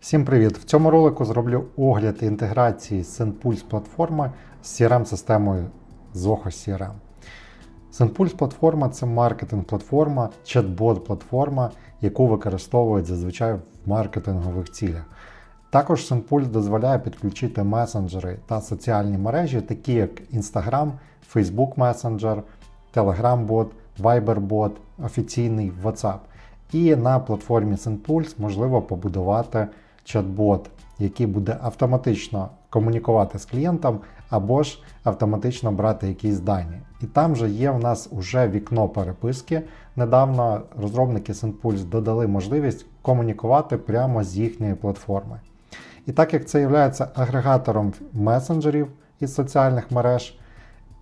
Всім привіт! В цьому ролику зроблю огляд інтеграції SendPulse платформи з CRM-системою Zoho CRM. SendPulse платформа це маркетинг-платформа, чат-бот-платформа, яку використовують зазвичай в маркетингових цілях. Також SendPulse дозволяє підключити месенджери та соціальні мережі, такі як Instagram, Facebook Messenger, Telegram-бот, Viber-бот, офіційний WhatsApp. І на платформі SendPulse можливо побудувати чат-бот, який буде автоматично комунікувати з клієнтом або ж автоматично брати якісь дані. І там же є в нас уже вікно переписки. Недавно розробники SendPulse додали можливість комунікувати прямо з їхньої платформи. І так як це є агрегатором месенджерів із соціальних мереж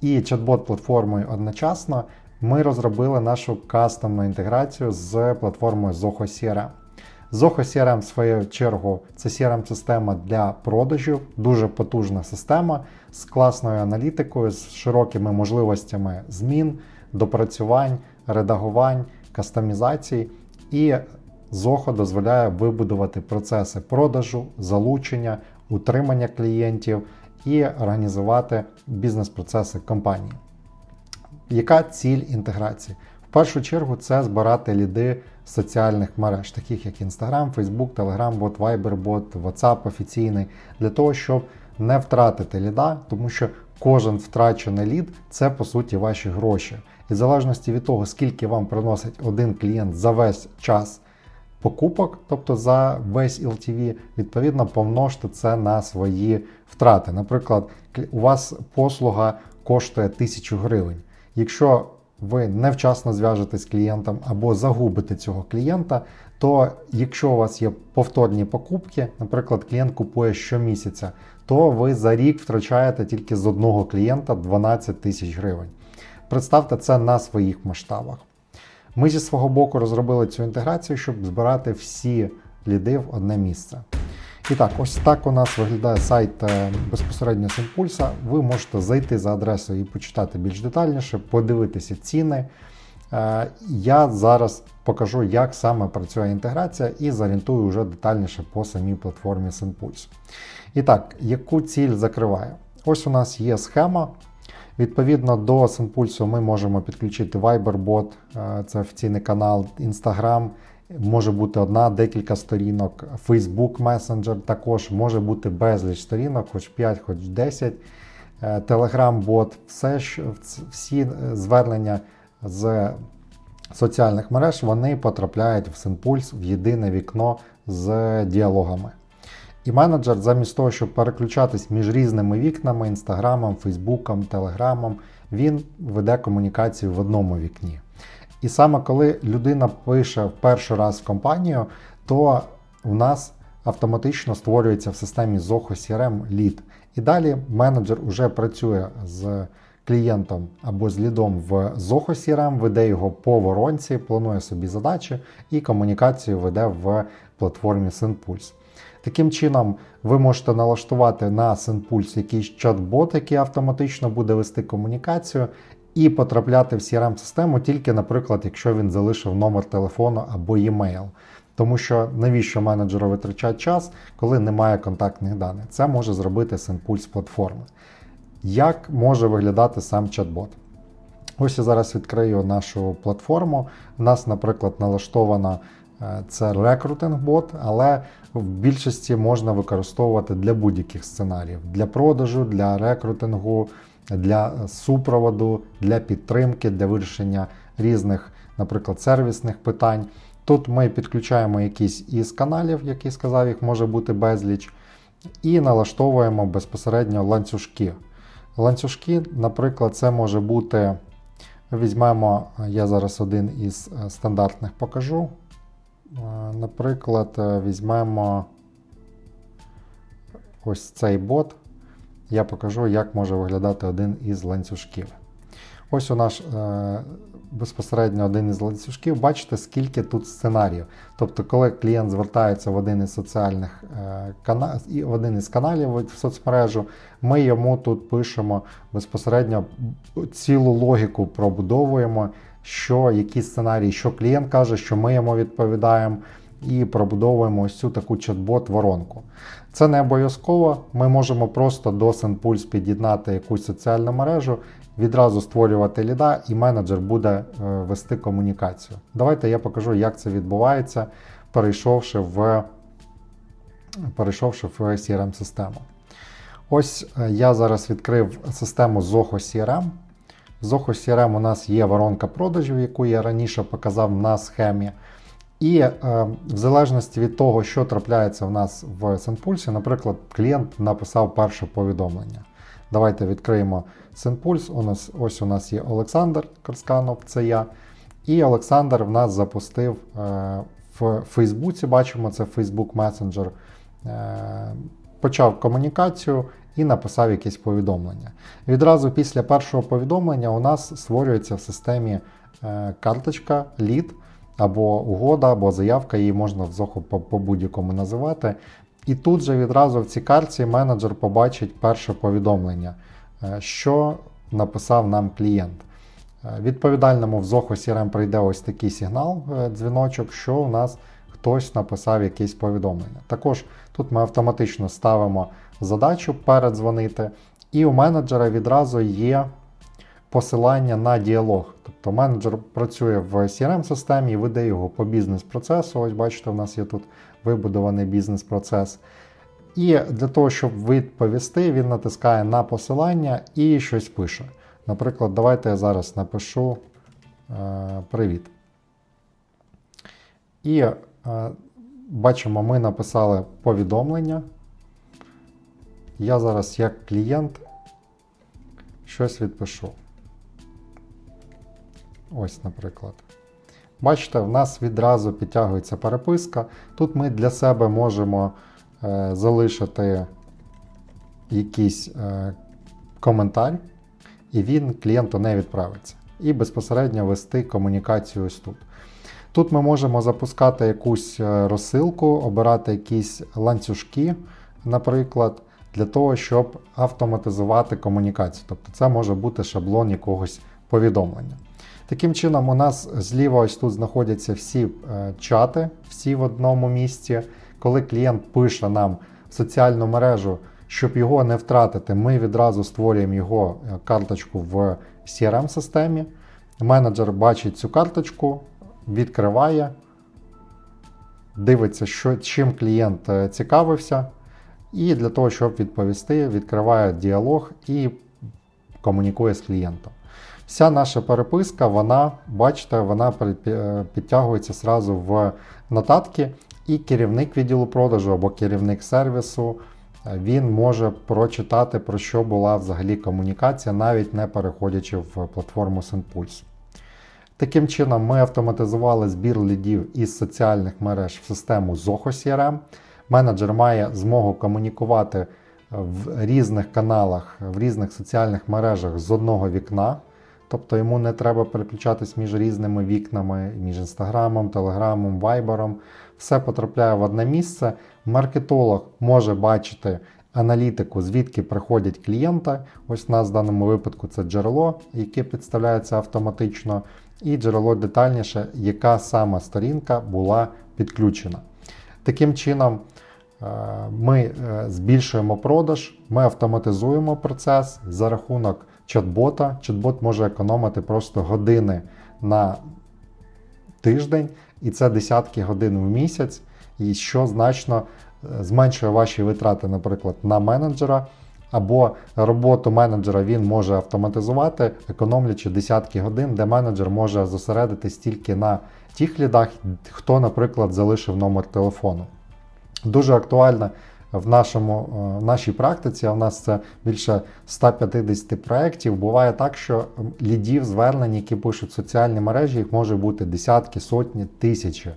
і чат-бот платформою одночасно, ми розробили нашу кастомну інтеграцію з платформою Zoho CRM. Zoho CRM, в свою чергу, це CRM-система для продажів, дуже потужна система з класною аналітикою, з широкими можливостями змін, допрацювань, редагувань, кастомізацій. І Zoho дозволяє вибудувати процеси продажу, залучення, утримання клієнтів і організувати бізнес-процеси компанії. Яка ціль інтеграції? В першу чергу це збирати ліди соціальних мереж, таких як Instagram, Facebook, Telegram, бот, Viber, бот, WhatsApp офіційний, для того, щоб не втратити ліда, тому що кожен втрачений лід це по суті ваші гроші. І в залежності від того, скільки вам приносить один клієнт за весь час покупок, тобто за весь LTV, відповідно помножте це на свої втрати. Наприклад, у вас послуга коштує 1000 гривень. Якщо ви невчасно зв'яжетесь з клієнтом або загубите цього клієнта, то якщо у вас є повторні покупки, наприклад, клієнт купує щомісяця, то ви за рік втрачаєте тільки з одного клієнта 12 тисяч гривень. Представте це на своїх масштабах. Ми зі свого боку розробили цю інтеграцію, щоб збирати всі ліди в одне місце. І так, ось так у нас виглядає сайт е, безпосередньо Симпульса. Ви можете зайти за адресою і почитати більш детальніше, подивитися ціни. Е, Я зараз покажу, як саме працює інтеграція, і зорієнтую вже детальніше по самій платформі Симпульс. І так, яку ціль закриває? Ось у нас є схема. Відповідно до Симпульсу ми можемо підключити Viber-бот, е, це офіційний канал, Instagram. Може бути одна, декілька сторінок, Facebook Messenger також може бути безліч сторінок, хоч 5, хоч 10. Telegram-бот, все, що, всі звернення з соціальних мереж вони потрапляють в Синпульс в єдине вікно з діалогами. І менеджер, замість того, щоб переключатись між різними вікнами, інстаграмом, фейсбуком, телеграмом, він веде комунікацію в одному вікні. І саме коли людина пише в перший раз в компанію, то в нас автоматично створюється в системі Zoho CRM лід. І далі менеджер вже працює з клієнтом або з лідом в Zoho CRM, веде його по воронці, планує собі задачі і комунікацію веде в платформі SendPulse. Таким чином, ви можете налаштувати на SendPulse якийсь чат-бот, який автоматично буде вести комунікацію, і потрапляти в CRM-систему тільки, наприклад, якщо він залишив номер телефону або e-mail. Тому що навіщо менеджеру витрачати час, коли немає контактних даних? Це може зробити SendPulse платформи. Як може виглядати сам чат-бот? Ось я зараз відкрию нашу платформу. У нас, наприклад, налаштована е, це рекрутинг-бот, але в більшості можна використовувати для будь-яких сценаріїв: для продажу, для рекрутингу, для супроводу, для підтримки, для вирішення різних, наприклад, сервісних питань. Тут ми підключаємо якийсь із каналів, який сказав, їх може бути безліч, і налаштовуємо безпосередньо ланцюжки. Ланцюжки, наприклад, це може бути. Візьмемо, я зараз один із е, стандартних покажу. Е, наприклад, е, візьмемо ось цей бот я покажу, як може виглядати один із ланцюжків. Ось у нас е, безпосередньо один із ланцюжків. Бачите, скільки тут сценаріїв. Тобто, коли клієнт звертається в один із соціальних е, каналів, в один із каналів в соцмережу, ми йому тут пишемо безпосередньо цілу логіку пробудовуємо, що які сценарії, що клієнт каже, що ми йому відповідаємо. І пробудовуємо ось цю таку чат-бот-воронку. Це не обов'язково. Ми можемо просто до SendPulse під'єднати якусь соціальну мережу, відразу створювати ліда, і менеджер буде е, вести комунікацію. Давайте я покажу, як це відбувається, перейшовши в, перейшовши в CRM-систему. Ось е, я зараз відкрив систему Zoho CRM. В Zoho CRM у нас є воронка продажів, яку я раніше показав на схемі. І е, в залежності від того, що трапляється в нас в SendPulse, наприклад, клієнт написав перше повідомлення. Давайте відкриємо SendPulse. У нас, ось у нас є Олександр Корсканов, це я. І Олександр в нас запустив е, в Фейсбуці, бачимо, це Facebook Messenger. Е, почав комунікацію і написав якесь повідомлення. Відразу після першого повідомлення у нас створюється в системі е, карточка лід або угода, або заявка, її можна в по, по будь-якому називати. І тут же відразу в цій карті менеджер побачить перше повідомлення, е, що написав нам клієнт. Е, Відповідальному в Zoho CRM прийде ось такий сигнал, е, дзвіночок, що у нас хтось написав якесь повідомлення. Також тут ми автоматично ставимо задачу передзвонити, і у менеджера відразу є посилання на діалог. Тобто менеджер працює в CRM-системі і веде його по бізнес-процесу. Ось бачите, у нас є тут вибудований бізнес-процес. І для того, щоб відповісти, він натискає на посилання і щось пише. Наприклад, давайте я зараз напишу е, Привіт. І е, бачимо, ми написали повідомлення. Я зараз, як клієнт, щось відпишу. Ось, наприклад. Бачите, в нас відразу підтягується переписка. Тут ми для себе можемо е, залишити якийсь е, коментар, і він клієнту не відправиться. І безпосередньо вести комунікацію ось тут. Тут ми можемо запускати якусь е, розсилку, обирати якісь ланцюжки, наприклад, для того, щоб автоматизувати комунікацію. Тобто це може бути шаблон якогось повідомлення. Таким чином, у нас зліва ось тут знаходяться всі е, чати, всі в одному місці. Коли клієнт пише нам в соціальну мережу, щоб його не втратити, ми відразу створюємо його е, карточку в CRM-системі. Менеджер бачить цю карточку, відкриває, дивиться, що, чим клієнт е, цікавився, і для того, щоб відповісти, відкриває діалог і комунікує з клієнтом. Вся наша переписка, вона, бачите, вона підтягується зразу в нотатки, і керівник відділу продажу або керівник сервісу е, він може прочитати, про що була взагалі комунікація, навіть не переходячи в платформу SendPulse. Таким чином, ми автоматизували збір лідів із соціальних мереж в систему Zoho CRM. Менеджер має змогу комунікувати в різних каналах, в різних соціальних мережах з одного вікна. Тобто йому не треба переключатись між різними вікнами, між інстаграмом, телеграмом, вайбером. Все потрапляє в одне місце. Маркетолог може бачити аналітику, звідки приходять клієнти. Ось у нас в даному випадку це джерело, яке підставляється автоматично, і джерело детальніше, яка сама сторінка була підключена. Таким чином, е, ми е, збільшуємо продаж, ми автоматизуємо процес за рахунок чат-бота. Чат-бот може економити просто години на тиждень, і це десятки годин в місяць, і що значно е, зменшує ваші витрати, наприклад, на менеджера. Або роботу менеджера він може автоматизувати, економлячи десятки годин, де менеджер може зосередитись тільки на тих лідах, хто, наприклад, залишив номер телефону. Дуже актуально в нашому, е, в нашій практиці, а в нас це більше 150 проєктів. Буває так, що лідів, звернень, які пишуть соціальні мережі, їх може бути десятки, сотні, тисячі.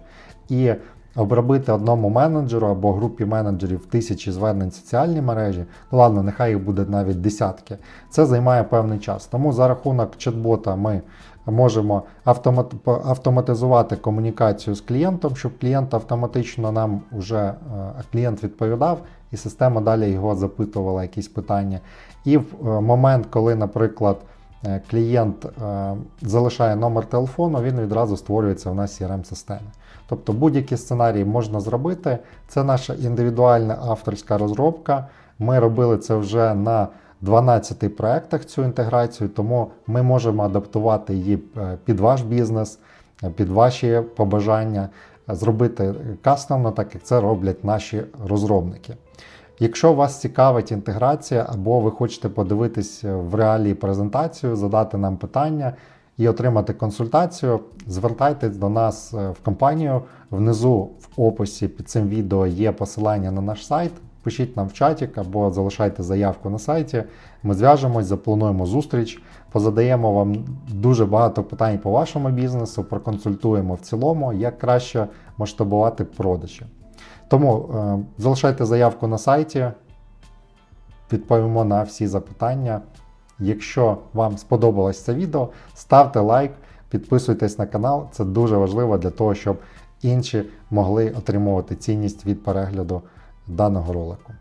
І обробити одному менеджеру або групі менеджерів тисячі звернень соціальні мережі, ну ладно, нехай їх буде навіть десятки. Це займає певний час. Тому за рахунок чат-бота ми можемо автомат, автоматизувати комунікацію з клієнтом, щоб клієнт автоматично нам вже е, клієнт відповідав, і система далі його запитувала якісь питання. І в е, момент, коли, наприклад, е, клієнт залишає номер телефону, він відразу створюється в нас crm системі Тобто будь-які сценарії можна зробити. Це наша індивідуальна авторська розробка. Ми робили це вже на 12 проєктах цю інтеграцію, тому ми можемо адаптувати її е, під ваш бізнес, е, під ваші побажання, е, зробити кастомно, так як це роблять наші розробники. Якщо вас цікавить інтеграція, або ви хочете подивитись в реалії презентацію, задати нам питання і отримати консультацію, звертайтесь до нас в компанію. Внизу в описі під цим відео є посилання на наш сайт. Пишіть нам в чатик або залишайте заявку на сайті. Ми зв'яжемось, заплануємо зустріч, позадаємо вам дуже багато питань по вашому бізнесу, проконсультуємо в цілому, як краще масштабувати продажі. Тому е, залишайте заявку на сайті, відповімо на всі запитання. Якщо вам сподобалось це відео, ставте лайк, підписуйтесь на канал. Це дуже важливо для того, щоб інші могли отримувати цінність від перегляду даного ролику.